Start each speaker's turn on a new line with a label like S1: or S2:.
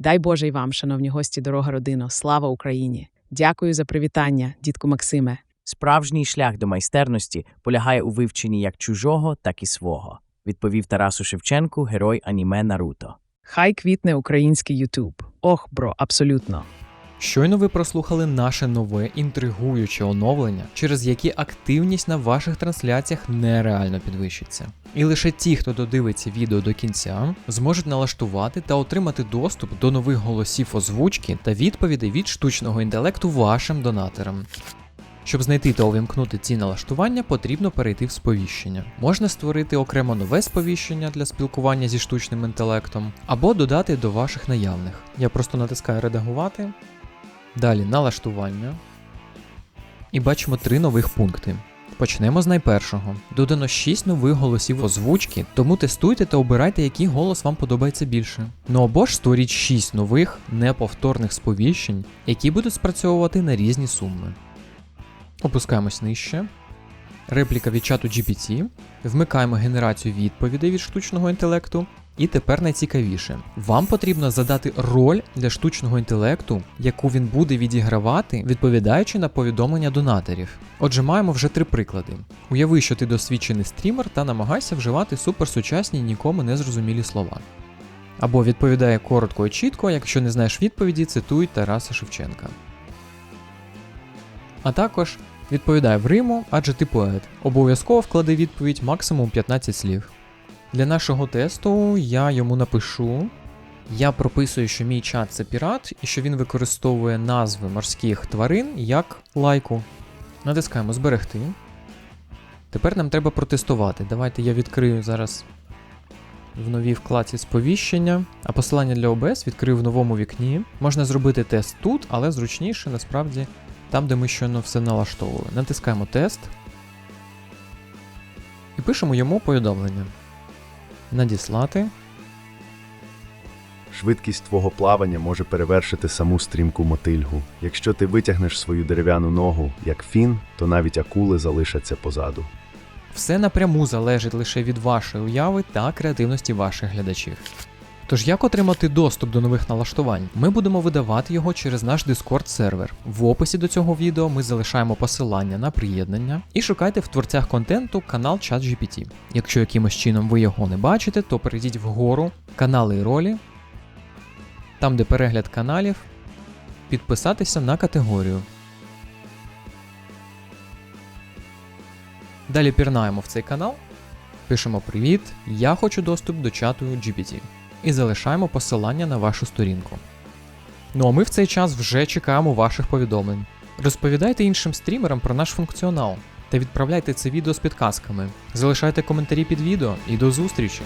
S1: Дай Боже й вам, шановні гості, дорога родино, слава Україні! Дякую за привітання, дітку Максиме.
S2: Справжній шлях до майстерності полягає у вивченні як чужого, так і свого, відповів Тарасу Шевченку, герой аніме Наруто.
S1: Хай квітне український Ютуб. Ох, бро, абсолютно.
S3: Щойно ви прослухали наше нове інтригуюче оновлення, через яке активність на ваших трансляціях нереально підвищиться. І лише ті, хто додивиться відео до кінця, зможуть налаштувати та отримати доступ до нових голосів озвучки та відповідей від штучного інтелекту вашим донаторам. Щоб знайти та увімкнути ці налаштування, потрібно перейти в сповіщення. Можна створити окремо нове сповіщення для спілкування зі штучним інтелектом, або додати до ваших наявних. Я просто натискаю редагувати. Далі налаштування. І бачимо три нових пункти. Почнемо з найпершого. Додано 6 нових голосів озвучки, тому тестуйте та обирайте, який голос вам подобається більше. Ну або ж створіть 6 нових неповторних сповіщень, які будуть спрацьовувати на різні суми. Опускаємось нижче. Репліка від чату GPT. Вмикаємо генерацію відповідей від штучного інтелекту. І тепер найцікавіше. Вам потрібно задати роль для штучного інтелекту, яку він буде відігравати, відповідаючи на повідомлення донаторів. Отже, маємо вже три приклади. Уяви, що ти досвідчений стрімер та намагайся вживати суперсучасні нікому незрозумілі слова. Або відповідає коротко і чітко, якщо не знаєш відповіді, цитуй Тараса Шевченка. А також відповідай в Риму, адже ти поет. Обов'язково вклади відповідь максимум 15 слів. Для нашого тесту я йому напишу. Я прописую, що мій чат це пірат і що він використовує назви морських тварин як лайку. Натискаємо зберегти. Тепер нам треба протестувати. Давайте я відкрию зараз в новій вкладці сповіщення, а посилання для OBS відкрию в новому вікні. Можна зробити тест тут, але зручніше насправді там, де ми щойно все налаштовували. Натискаємо тест і пишемо йому повідомлення. Надіслати.
S4: Швидкість твого плавання може перевершити саму стрімку мотильгу. Якщо ти витягнеш свою дерев'яну ногу як фін, то навіть акули залишаться позаду.
S3: Все напряму залежить лише від вашої уяви та креативності ваших глядачів. Тож як отримати доступ до нових налаштувань? Ми будемо видавати його через наш Discord сервер. В описі до цього відео ми залишаємо посилання на приєднання і шукайте в творцях контенту канал ChatGPT. Якщо якимось чином ви його не бачите, то перейдіть вгору канали і ролі, там де перегляд каналів, підписатися на категорію. Далі пірнаємо в цей канал, пишемо Привіт, я хочу доступ до чату GPT і залишаємо посилання на вашу сторінку. Ну а ми в цей час вже чекаємо ваших повідомлень. Розповідайте іншим стрімерам про наш функціонал та відправляйте це відео з підказками. Залишайте коментарі під відео і до зустрічі!